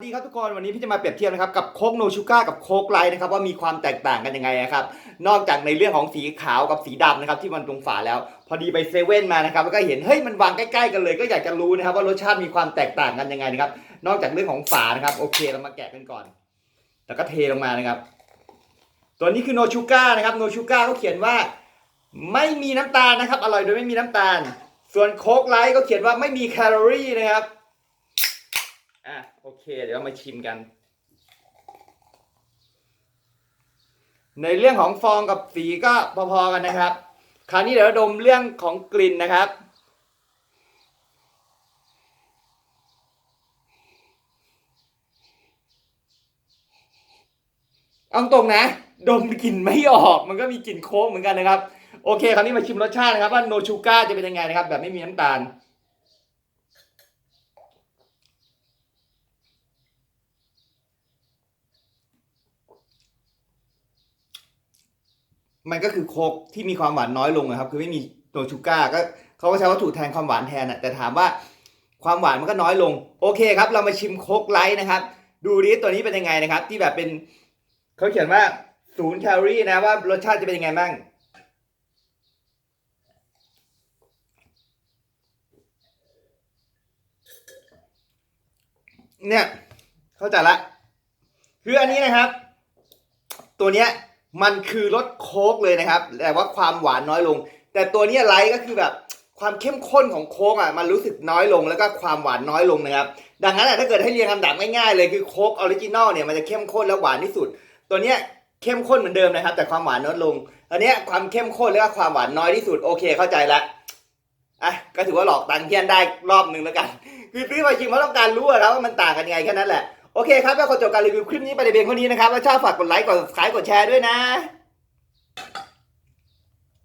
สวัสดีครับทุกคนวันนี้พี่จะมาเปรียบเทียบนะครับกับโคกโนชูก้ากับโคกไลท์นะครับว่ามีความแตกต่างกันยังไงนะครับนอกจากในเรื่องของสีขาวกับสีดำนะครับที่มันตรงฝาแล้ว พอดีไปเซเว่นมานะครับแล้วก็เห็นเฮ้ยมันวางใกล้ๆกันเลย ก็อยากจะรู้นะครับว่ารสชาติมีความแตกต่างกันยังไงนะครับนอกจากเรื่องของฝานะครับโอเคเรามาแกะกันก่อน แล้วก็เทลงมานะครับ ตัวนี้คือโนชูก้านะครับโนชูก้าเขาเขียนว่าไม่มีน้ำตาลนะครับอร่อยโดยไม่มีน้ำตาล ส่วนโคกไลท์ก็เขียนว่าไม่มีแคลอรี่นะครับ อะโอเค เดี๋ยวมาชิมกัน ในเรื่องของฟองกับสีก็พอๆกันนะครับ คราวนี้เดี๋ยวดมเรื่องของกลิ่นนะครับเอาตรงนะ ดมกลิ่นไม่ออกมันก็มีกลิ่นโค้กเหมือนกันนะครับ โอเค คราวนี้มาชิมรสชาตินะครับ ว่าโนชูก้าจะเป็นยังไงนะครับ แบบไม่มีน้ำตาล มันก็คือโคกที่มีความหวานน้อยลงนะครับคือไม่มีตัวชูก้าก็เขาก็ใช้วัตถุแทนความหวานแทนอะแต่ถามว่าความหวานมันก็น้อยลง โอเคครับ เรามาชิมโคกไลท์นะครับ ดูดิตัวนี้เป็นยังไงนะครับ ที่แบบเป็นเขาเขียนว่าศูนย์แคลอรี่นะว่ารสชาติจะเป็นยังไงบ้างเนี่ยเข้าใจละ คืออันนี้นะครับ ตัวเนี้ย มันคือรสโค้กเลยนะครับ แต่ว่าความหวานน้อยลง แต่ตัวนี้ไลท์ก็คือแบบความเข้มข้นของโค้กอะมันรู้สึกน้อยลงแล้วก็ความหวานน้อยลงนะครับ ดังนั้นอะถ้าเกิดให้เรียงลำดับง่ายๆเลยคือโค้กออริจินอลเนี่ยมันจะเข้มข้นและหวานที่สุด ตัวเนี้ยเข้มข้นเหมือนเดิมนะครับ แต่ความหวานน้อยลง อันเนี้ยความเข้มข้นและก็ความหวานน้อยที่สุดโอเคเข้าใจละอะก็ถือว่าหลอกตังเพี้ยนได้รอบหนึ่งแล้วกัน คือซื้อมาชิมเพราะต้องการรู้อะครับว่ามันต่างกันยังไงแค่นั้นแหละ โอเคครับก็ขอจบการรีวิวคลิปนี้ไปในเพียงเท่านี้นะครับถ้าชอบฝากกดไลค์กด subscribe กดแชร์ด้วยนะ